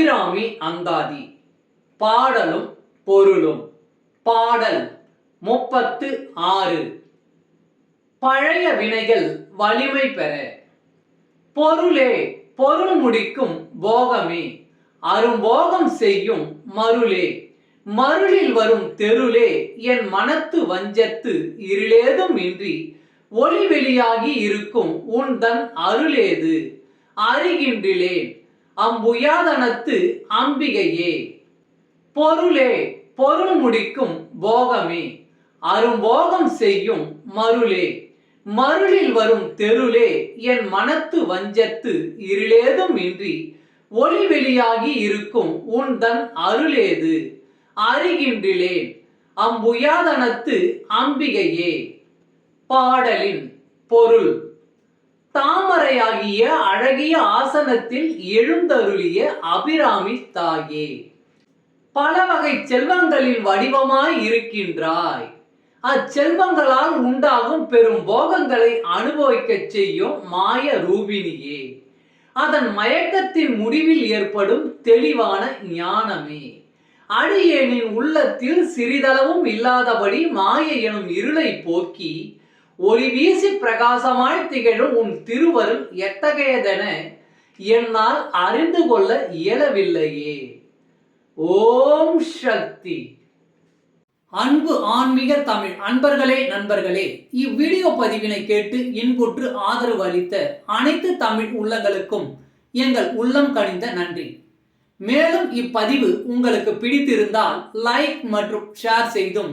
அபிராமி அந்தாதி. பாடலும் பொருளும். பாடல் முப்பத்து ஆறு. பழைய வினைகள் வலிமை பெற. பொருளே பொருள் முடிக்கும் போகமே. அரும்போகம் செய்யும் மருளே. மருளில் வரும் தெருளே என் மனத்து வஞ்சத்து இருளேதும் இன்றி. ஒளி வெளியாகி இருக்கும் உன் தன் அருளேது. அறிகின்றிலேன் அம்புயாதனத்து அம்பிகையே. பொருளே பொருள் முடிக்கும் போகமே. அரும்போகம் செய்யும் மருளே. மருளில் வரும் தெருளே என் மனத்து வஞ்சத்து இருளேதும் இன்றி. ஒளி வெளியாகி இருக்கும் உன் தன் அருளேது. அறிகின்றிலேன் அம்புயாதனத்து அம்பிகையே. பாடலின் பொருள். தாமரையாகிய அழகிய ஆசனத்தில் எழுந்தருளிய அபிராமி தாயே. பல வகை செல்வங்களின் வடிவமாய் இருக்கின்றாய். அச்செல்வங்களால் உண்டாகும் பெரும் போகங்களை அனுபவிக்கச் செய்யும் மாய ரூபினியே அதன் மயக்கத்தின் முடிவில் ஏற்படும் தெளிவான ஞானமே. அடியேனின் உள்ளத்தில் சிறிதளவும் இல்லாதபடி மாய எனும் இருளை போக்கி ஒளி வீசி பிரகாசமாய் திகழும் உன் திருவரும் எத்தகையதென என்னால் அறிந்து கொள்ள இயலவில்லையே. ஓம் சக்தி. அன்பு ஆன்மீக தமிழ் அன்பர்களே நண்பர்களே இவ்வீடியோ பதிவினை கேட்டு இன்புற்று ஆதரவு அளித்த அனைத்து தமிழ் உள்ளங்களுக்கும் எங்கள் உள்ளம் கனிந்த நன்றி. மேலும் இப்பதிவு உங்களுக்கு பிடித்திருந்தால் லைக் மற்றும் ஷேர் செய்தும்